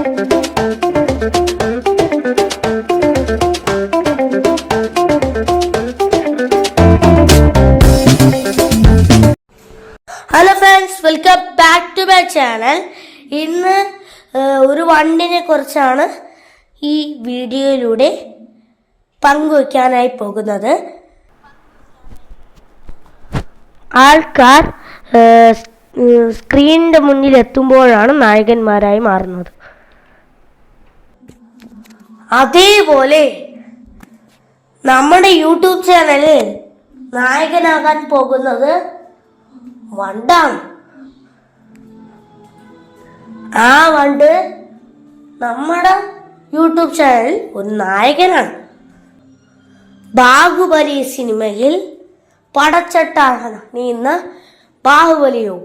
Hello friends welcome back to my channel ഇന്ന് ഒരു വണ്ടിനെ കുറിച്ചാണ് ഈ വീഡിയോയിലൂടെ പങ്കുവയ്ക്കാനായി പോകുന്നത്. ആൾക്കാർ സ്ക്രീനിന്റെ മുന്നിൽ എത്തുമ്പോഴാണ് നായകന്മാരായി മാറുന്നത്. അതേപോലെ നമ്മുടെ യൂട്യൂബ് ചാനലിൽ നായകനാകാൻ പോകുന്നത് വണ്ടാണ്. ആ വണ്ട് നമ്മുടെ യൂട്യൂബ് ചാനലിൽ ഒരു നായകനാണ്. ബാഹുബലി സിനിമയിൽ പടച്ചട്ടാണ് നീന്ന ബാഹുബലിയോ?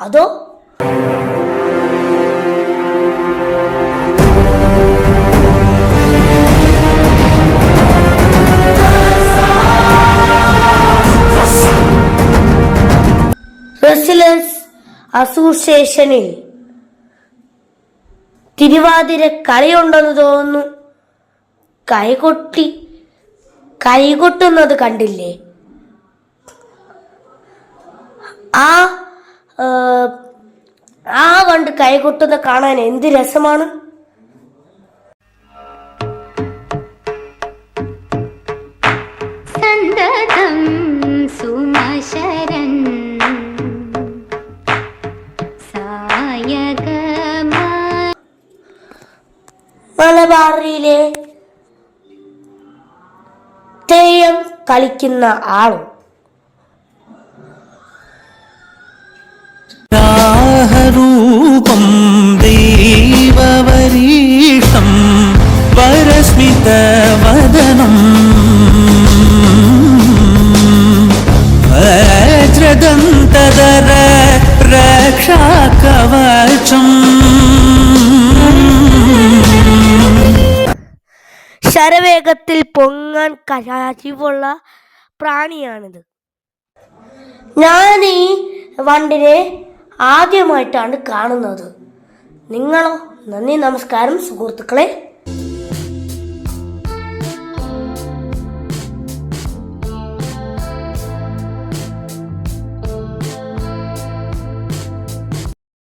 അതോ റെസിലൻസ് അസോസിയേഷനിൽ തിരുവാതിര കളിയുണ്ടെന്ന് തോന്നുന്നു. കൈകൊട്ടി കൈകൊട്ടുന്നത് കണ്ടില്ലേ? ആ ആ കണ്ട് കൈകൊട്ടുന്ന കാണാൻ എന്ത് രസമാണ്? സന്തതം സുമശരൻ മലബാറിലെ തെയ്യം കളിക്കുന്ന ആളും. രാഹരൂപം ദൈവവരീഷം വരസ്മിതവദനം. വജ്രദന്തധര ശരവേഗത്തിൽ പൊങ്ങാൻ കഴിവുള്ള പ്രാണിയാണിത്. ഞാൻ ഈ വണ്ടിനെ ആദ്യമായിട്ടാണ് കാണുന്നത്. നിങ്ങളോ നന്ദി നമസ്കാരം സുഹൃത്തുക്കളെ.